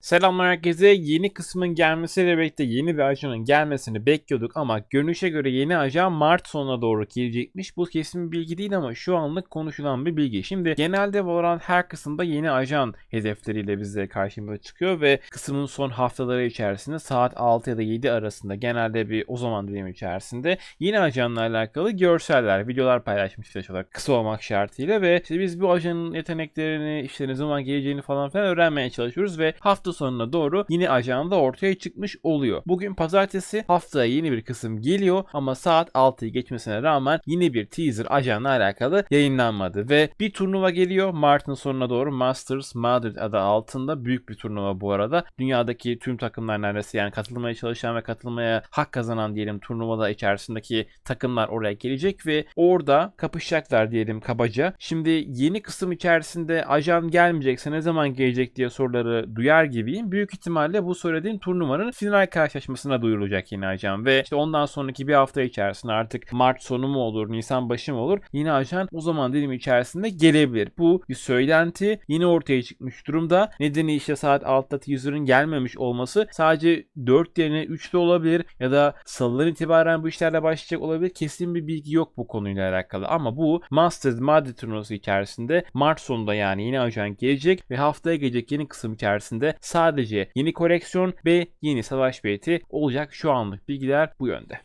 Selamlar herkese. Yeni kısmın gelmesiyle birlikte yeni bir ajanın gelmesini bekliyorduk ama görünüşe göre yeni ajan Mart sonuna doğru gelecekmiş. Bu kesin bir bilgi değil ama şu anlık konuşulan bir bilgi. Şimdi genelde Valorant her kısımda yeni ajan hedefleriyle bize karşımıza çıkıyor ve kısmın son haftaları içerisinde saat 6 ya da 7 arasında genelde bir o zaman dilimi içerisinde yeni ajanla alakalı görseller, videolar paylaşmış çalışıyorlar kısa olmak şartıyla ve işte biz bu ajanın yeteneklerini, işte ne zaman geleceğini falan filan öğrenmeye çalışıyoruz ve hafta sonuna doğru yeni ajan da ortaya çıkmış oluyor. Bugün pazartesi haftaya yeni bir kısım geliyor ama saat 6'yı geçmesine rağmen yine bir teaser ajanla alakalı yayınlanmadı ve bir turnuva geliyor Mart'ın sonuna doğru Masters Madrid adı altında büyük bir turnuva bu arada. Dünyadaki tüm takımlar neredeyse yani katılmaya çalışan ve katılmaya hak kazanan diyelim turnuvada içerisindeki takımlar oraya gelecek ve orada kapışacaklar diyelim kabaca. Şimdi yeni kısım içerisinde ajan gelmeyecekse ne zaman gelecek diye soruları duyar gibiyim. Büyük ihtimalle bu söylediğim turnuvanın final karşılaşmasına duyurulacak yeni ajan ve işte ondan sonraki bir hafta içerisinde artık Mart sonu mu olur, Nisan başı mı olur yeni ajan o zaman dilimi içerisinde gelebilir. Bu bir söylenti yeni ortaya çıkmış durumda. Nedeni işte saat 6'da teaser'ın gelmemiş olması sadece 4 yerine 3 de olabilir ya da salıdan itibaren bu işlerle başlayacak olabilir. Kesin bir bilgi yok bu konuyla alakalı ama bu Masters Madrid turnuvası içerisinde Mart sonunda yani yeni ajan gelecek ve haftaya gelecek yeni kısım içerisinde sadece yeni koleksiyon ve yeni savaş beti olacak şu anlık bilgiler bu yönde.